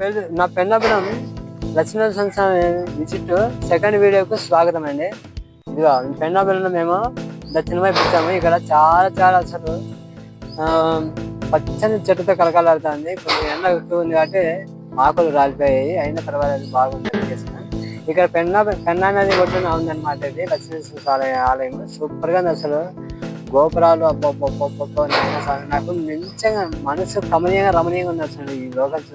పెళ్ళి నా పెన్నబిడం లక్ష్మీనరసింహ స్వామి విజిట్ సెకండ్ వీడియోకు స్వాగతం అండి. ఇదిగో పెన్నబిడంలో మేము దక్షిణ వైపు వచ్చాము ఇక్కడ చాలా చాలా అసలు పచ్చని చెట్టుతో కలకాలాడుతుంది. కొంచెం ఎండ ఎక్కువ ఉంది కాబట్టి ఆకులు రాలిపోయాయి. అయిన పర్వాలేదు బాగుంది చేసిన ఇక్కడ పెన్నా పెన్నా నది ఒడ్డున ఉందన్నమాట ఇది. లక్ష్మీ స్వామి ఆలయం. సూపర్గా ఉంది అసలు. గోపురాలు అబ్బబ్బబ్బబ్బబ్బ నాయన నాకు నిజంగా మనసు కమనీయంగా రమణీయంగా ఉంది అసలు ఈ లోకల్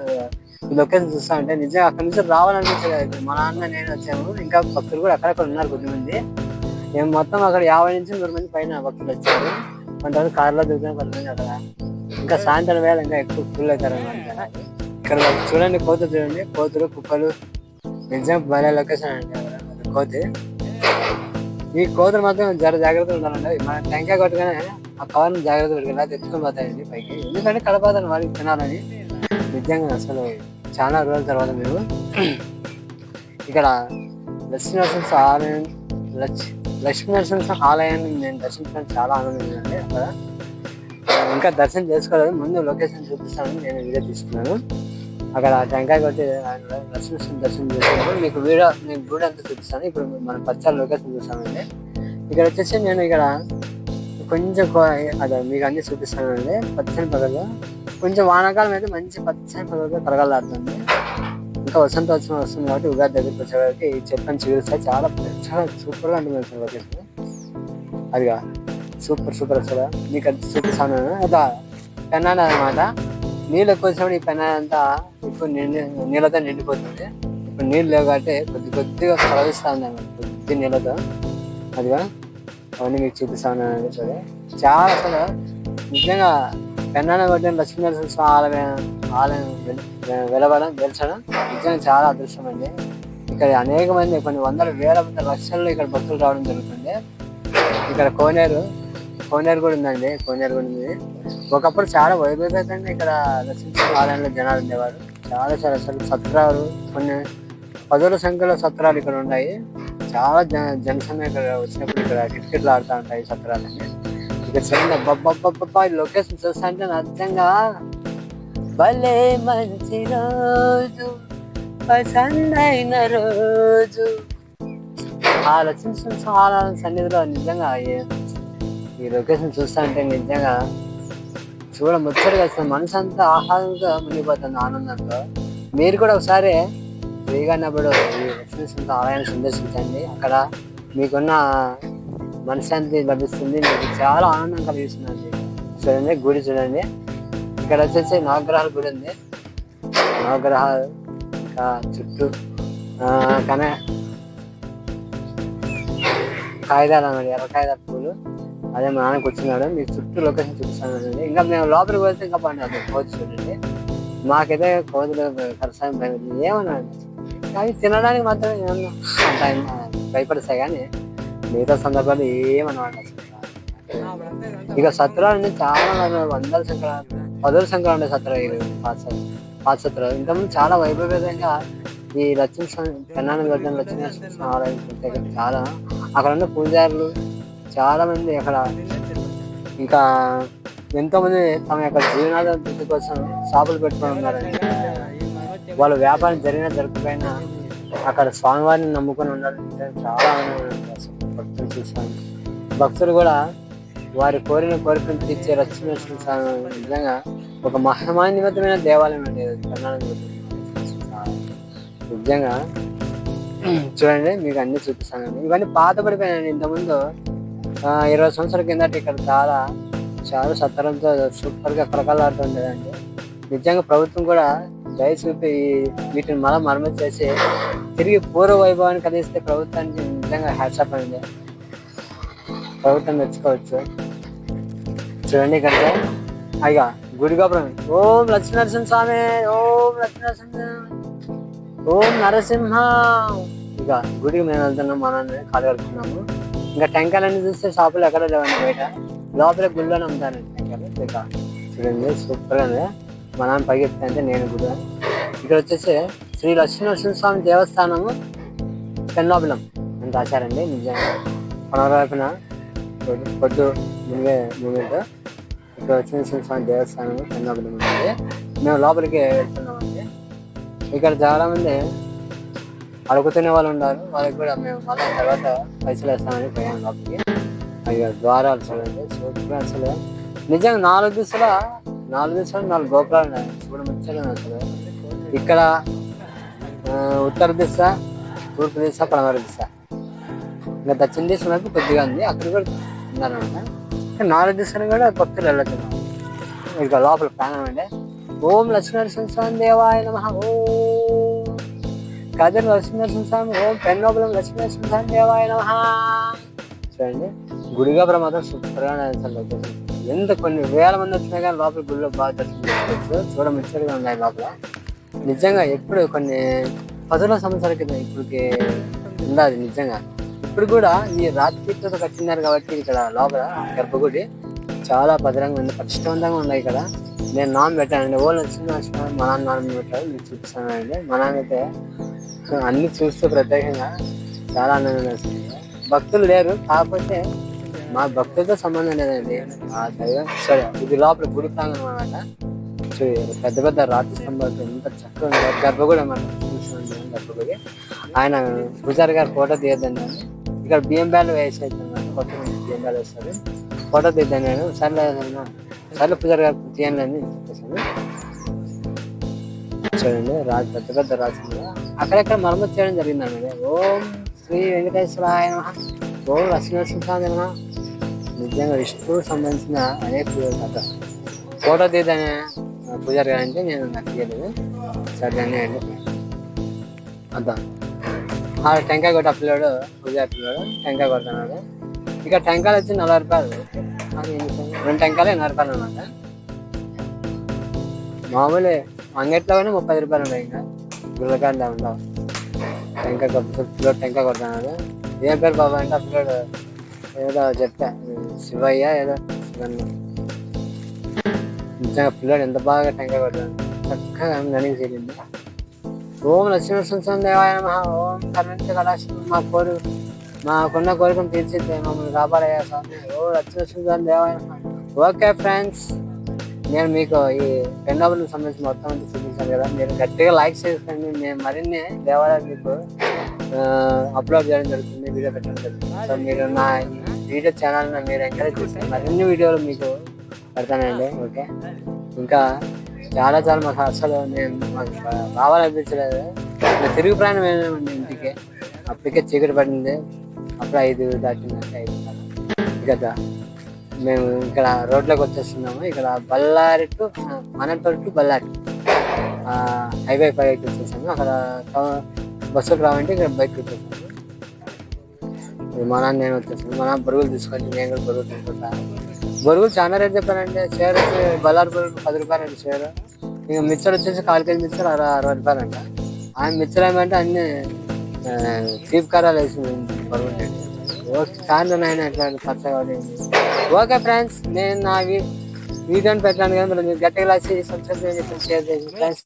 ఈ లొకేషన్ చూస్తా ఉంటే నిజంగా అక్కడ నుంచి రావాలనిపించలేదు మా నాన్న నేను వచ్చాము. ఇంకా భక్తులు కూడా అక్కడక్కడ ఉన్నారు కొద్దిమంది మేము మొత్తం అక్కడ యాభై నుంచి నూరు మంది పైన భక్తులు వచ్చారు. కొంతమంది కార్లో దిగుతాం కొంతమంది అక్కడ. ఇంకా సాయంత్రం వేళ ఇంకా ఎక్కువ ఫుల్ అవుతారు అనమాట ఇక్కడ చూడండి కోతులు చూడండి. కోతులు కుక్కలు. నిజం భలే లొకేషన్ అండి కోతి. ఈ కోతులు మాత్రం జర జాగ్రత్తగా ఉండాలండి. మన టెంకాయ కొట్టగానే ఆ కవర్ని జాగ్రత్త పెట్టుకుని తెచ్చుకొని పోతాయండి పైకి. ఎందుకంటే కడపాదని వాళ్ళకి తినాలని. నిజంగా అసలు చాలా రోజుల తర్వాత మీరు ఇక్కడ లక్ష్మీనరసింహ ఆలయం లక్ష్మీ నరసింహ ఆలయాన్ని నేను దర్శించడానికి చాలా ఆనందంగా అక్కడ. ఇంకా దర్శనం చేసుకోలేదు. ముందు లొకేషన్ చూపిస్తానని నేను వీడియో తీసుకున్నాను అక్కడ టెంకాయ కొట్టి లక్ష్మీనరసింహ దర్శనం చేసుకున్నాను మీకు వీడియో మీకు గుడి అంతా చూపిస్తాను. ఇప్పుడు మన పచ్చాల లొకేషన్ చూస్తామండి. ఇక్కడ వచ్చేసి నేను ఇక్కడ కొంచెం అదే మీకు అన్నీ చూపిస్తానండి. పచ్చని పగలు. కొంచెం వానాకాలం అయితే మంచి పచ్చని పగలుగా కలగలాడుతుంది ఇంకా వసంత వచ్చిన వస్తుంది కాబట్టి ఉగాది దగ్గరికి వచ్చేవారికి ఈ చెప్పని చిగురిస్తే చాలా చాలా సూపర్గా ఉంటుంది అసలు లొకేషన్. అదిగా సూపర్ సూపర్ అసలు. మీకు అది చూపిస్తాను అదా పెన్నాను అనమాట నీళ్ళు ఎక్కువ వచ్చినప్పుడు ఈ పెన్నాను అంతా ఇప్పుడు నిండి నీళ్ళతో నిండిపోతుంది. ఇప్పుడు నీళ్ళు లేవు కాబట్టి కొద్ది కొద్దిగా ప్రవహిస్తా ఉంది అనమాట కొద్ది నీళ్ళతో. అదిగా అవన్నీ మీకు చూపిస్తాను చూడండి చాలా అసలు నిజంగా పెన్నాన కొట్టిన లక్ష్మీనరసింహ స్వామి ఆలయం ఆలయం వెలవడం గెలిచడం నిజంగా చాలా అదృష్టం అండి. ఇక్కడ అనేక మంది కొన్ని వందల వేల మంది లక్షల్లో ఇక్కడ భక్తులు రావడం జరుగుతుంది ఇక్కడ కోనేరు కోనేరు కూడా ఉందండి కోనేరు కూడా ఉంది. ఒకప్పుడు చాలా వైభవంగా ఇక్కడ లక్ష్మీనరసింహ ఆలయంలో జనాలు ఉండేవారు. చాలా చాలా అసలు సత్రాలు కొన్ని పదుల సంఖ్యలో సత్రాలు ఇక్కడ ఉన్నాయి. చాలా జన జనసంఖ్య ఇక్కడ వచ్చినప్పుడు ఇక్కడ క్రికెట్లు ఆడుతూ ఉంటాయి సత్రాలన్నీ. చూడండి అబ్బబ్బబ్బబ్బబ్బా ఈ లొకేషన్ చూస్తా అంటే నిజంగా భలే మంచి రోజు పసందైన రోజు. ఆలోచించిన చాలా సన్నిధిలో నిజంగా ఈ- లొకేషన్ చూస్తా అంటే నిజంగా చూడ ముచ్చట వస్తుంది మనసు అంతా ఆహ్లాదంగా మునిగిపోతుంది ఆనందంతో. మీరు కూడా ఒకసారి ఫ్రీగా ఉన్నప్పుడు ఈ లొకేషన్ ఆలయాన్ని సందర్శించండి. అక్కడ మీకున్న మనశ్శాంతి లభిస్తుంది. మీకు చాలా ఆనందం కలిగిస్తుంది చూడండి గుడి చూడండి. ఇక్కడ వచ్చేసి నవగ్రహాల గుడి ఉంది. నవగ్రహాలు ఇంకా చుట్టూ కానీ కనే కాగితాలు అన్నమాట ఎర్ర కాగితాల పూలు. అదే మా నాన్న కూర్చున్నాడు. మీకు చుట్టూ లొకేషన్ చూపిస్తాను ఇంకా మేము లోపలికి వెళ్తే ఇంకా పండి అది కోతి చూడండి. మాకైతే కోతులు కరసాయం భయం. ఏమన్నా అవి తినడానికి మాత్రమే ఏమన్నా టైం భయపడతాయి కానీ మిగతా సందర్భాలు ఏమన్నమాట ఇక సత్రాలు అంటే చాలా వందల- వందల పదవుల సంక్రాంతి సత్రాలు ఇది పాత సత్రాలు. పాత సత్రాలు. ఇంతకుముందు చాలా వైభవేదంగా ఈ లక్ష్మీ స్వామి గడ్డం గడ్డ లక్ష్మీ స్వామి చాలా అక్కడ ఉన్న పూజారులు చాలా మంది అక్కడ ఇంకా ఎంతోమంది తమ యొక్క జీవనాధారం కోసం షాపులు పెట్టుకొని ఉన్నారు వాళ్ళ వ్యాపారం జరిగినా జరగకపోయినా అక్కడ స్వామివారిని నమ్ముకొని ఉన్నారు చాలా ఆనందంగా ఉంది స్వామి భక్తులు కూడా వారి కోరిన కోరికను తీర్చే లక్ష్మీ స్వామి నిజంగా ఒక మహిమాన్వితమైన దేవాలయం అండి కర్ణాటక నిజంగా చూడండి మీకు అన్ని చూపిస్తాను. ఇవన్నీ పాత పడిపోయినాయండి. ఇంతకుముందు ఇరవై సంవత్సరాల కిందట ఇక్కడ చాలా చాలా సత్తరంతో సూపర్గా కలకలాడుతుండేదండి నిజంగా ప్రభుత్వం కూడా దయ చూపి వీటిని మళ్ళీ మరమ్మతు చేసి తిరిగి పూర్వ వైభవాన్ని కలిగిస్తే ప్రభుత్వానికి నిజంగా హ్యాట్సప్ అండి. ప్రభుత్వం తెచ్చుకోవచ్చు. చూడండి కంటే అయ్యా గుడి గోపురం. ఓం లక్ష్మీనరసింహ స్వామి ఓం లక్ష్మీనరసింహ. ఓం నరసింహ. ఇక గుడికి మేము వెళ్తున్నాం మనల్ని కాలు కడుతున్నాము ఇంకా టెంకాయలన్నీ చూస్తే షాపులు ఎక్కడ లేవండి బయట. లోపల గుడిలోనే అమ్ముతారండి టెంకాయలు. ఇక చూడండి సూపర్గా ఉంది. మా నాన్న పైకి అంటే నేను గుడి ఇక్కడ వచ్చేసి శ్రీ లక్ష్మీనరసింహ స్వామి దేవస్థానము పెన్నోబిలం అని రాశారండి నిజంగా. కొనవైపున పొద్దు ముందే మునిగే మూమెంట్ ఇక్కడ చిన్న స్వామి దేవస్థానం పెన్నోబిలం ఉంది. మేము లోపలికి వెళ్తున్నామండి. ఇక్కడ చాలా మంది అడుగుతునే వాళ్ళు ఉన్నారు. వాళ్ళకి కూడా మేము మళ్ళీ తర్వాత పైసలు వేస్తామని పోయాం లోపలికి. అయ్యో ద్వారాలు చూడండి సూపర్ అసలు. నిజంగా నాలుగు దిశల నాలుగు దిశలు నాలుగు గోపురాలు ఉన్నాయి. చూడముచ్చడం అసలు. ఇక్కడ ఉత్తర దిశ తూర్పు దిశ పడమర దిశ. ఇంకా దక్షిణ దిశ వైపు కొద్దిగా ఉంది. అక్కడ కూడా ఉన్నారనమాట నాలుగు దిశలు కూడా భక్తులు వెళ్ళొచ్చు ఇక లోపల ప్రాణం అండి. ఓం లక్ష్మీనరసింహ స్వామి దేవాయ నమ. ఓం కదిరి లక్ష్మీనరసింహ స్వామి ఓం పెన్నోబలం లక్ష్మీనరసింహ స్వామి దేవాయ నమ. చూడండి గుడిగా మాత్రం సూపర్గా లొకేషన్ ఎంత కొన్ని వేల మంది వచ్చినా కానీ లోపల గుడిలో బాగా దర్శనం చేసుకోవచ్చు. చూడముచ్చటగా ఉన్నాయి లోపల. నిజంగా ఎప్పుడు కొన్ని పదుల సంవత్సరాల క్రితం ఇప్పటికి ఉండాలి నిజంగా. ఇప్పుడు కూడా ఈ రాత్రితో కట్టినారు కాబట్టి ఇక్కడ లోపల గర్భగుడి చాలా భద్రంగా ఉంది పటిష్టవంతంగా ఉన్నాయి ఇక్కడ. నేను నాన్న పెట్టానండి ఓళ్ళు వచ్చిన మా నాన్న నాన్న పెట్టారు మీకు చూపిస్తానండి మా నాన్న అయితే అన్ని చూస్తూ ప్రత్యేకంగా చాలా ఆనందంగా వేస్తుంది భక్తులు లేరు కాకపోతే మా భక్తులతో సంబంధం లేదండి. ఆ దైవం సరే ఇది లోపల గుడి ప్రాంగణం అనమాట పెద్ద పెద్ద రాతి స్తంభాలతో ఎంత చక్కగా ఉంది. గర్భగుడి అన్నమాట. చూసుకోండి గర్భగుడి. ఆయన పూజారి గారు ఫోటో తీయద్దండి. ఇక్కడ బియ్యం బ్యాలు వేసేది కొత్త బియ్యం బ్యాలు వేస్తారు. ఫోటో తీద్దాను నేను సర్లే సర్లు సర్లే గారు తీయండి అని చెప్పేసాను చూడండి రాజు పెద్ద పెద్ద రాజు అక్కడెక్కడ మరమ్మతు చేయడం జరిగింది అండి ఓం శ్రీ వెంకటేశ్వరాయ ఆయన ఓం లక్ష్మీనరసింహాయ నిజంగా విష్ణువు సంబంధించిన అనేక కథ ఫోటో తీద్దానే పూజారి గారు అంటే నేను నాకు తీయలేదు సరే అండి అద్దా. ఆ టెంకాయ కొట్టే పిల్లడు పూజారి పిల్లాడు టెంకాయ కొడుతున్నాడు. ఇక టెంకాయలు వచ్చి నలభై రూపాయలు. రెండు టెంకాయలు ఎనభై రూపాయలు అనమాట మామూలు అంగట్లో కానీ ముప్పై రూపాయలు ఉన్నాయి ఇంకా. గుర్రకాయలు ఉండవు. టెంకాయ కొట్టు పిల్లడు టెంకాయ కొడుతున్నాడు. ఏ పేరు బాబా అంటే ఆ పిల్లడు? ఏదో చెప్తా శివయ్య ఏదో శివన్న. నిజంగా పిల్లడు ఎంత బాగా టెంకాయ కొట్టాడు. చక్కగా నడిగి చేరింది ఓం లక్ష్మీనరసింహ దేవాయ నమః. ఓం కరుణించ కళాశం మా కోరు మాకున్న కోరికను తీర్చిద్దే మమ్మల్ని కాపాడయ్యా స్వామి. ఓ లక్ష్మీనరసింహ దేవాయ నమః. ఓకే ఫ్రెండ్స్ నేను మీకు ఈ పెండాబులకు సంబంధించి మొత్తం అంతా చూపించాను కదా. మీరు గట్టిగా లైక్ చేసుకోండి నేను మరిన్ని దేవాలయాలు మీకు అప్లోడ్ చేయడం జరుగుతుంది వీడియో పెట్టడం జరుగుతుంది. సో మీరు నా వీడియో ఛానల్ మీరు ఎంకరేజ్ చేస్తే మరిన్ని వీడియోలు మీకు పెడతానండి. ఓకే? ఇంకా చాలా చాలా మాకు అసలు నేను మాకు రావాలనిపించలేదు ఇంకా తిరుగు ప్రయాణం వెళ్ళామండి ఇంటికి. అప్పటికే చీకటి పడింది. అప్పుడు ఐదు దాటింది ఐదు ఇక మేము ఇక్కడ రోడ్లోకి వచ్చేస్తున్నాము. ఇక్కడ Bellary to Manapalli to Bellary. Highway పైకి వచ్చేసాము. అక్కడ బస్సుకు రావంటే ఇక్కడ బైక్ వచ్చేసాము మా నాన్న నేను వచ్చేసాను మా నాన్న బరుగులు తీసుకొని నేను కూడా బరువులు తీసుకుంటాను బరుగులు చాలా రేట్ చెప్పానండి షేర్ వచ్చి బల్లారు బరువులు పది రూపాయలు అండి షేర్. ఇక మిక్సర్ వచ్చేసి కాలు కేజీ మిక్సర్ అరవై అరవై రూపాయలు అంట ఆ మిక్సర్ ఏమంటే అన్ని చీప్ కారాలు వేసింది బరువులు ఓకే కానీ నాయన ఎట్లా ఖర్చు ఓకే ఫ్రెండ్స్ నేను నా వీ- వీడియోని పెట్టాను కానీ మీరు గట్టిగా లాసి సబ్స్క్రైబ్ చేసి షేర్ చేసి ఫ్రెండ్స్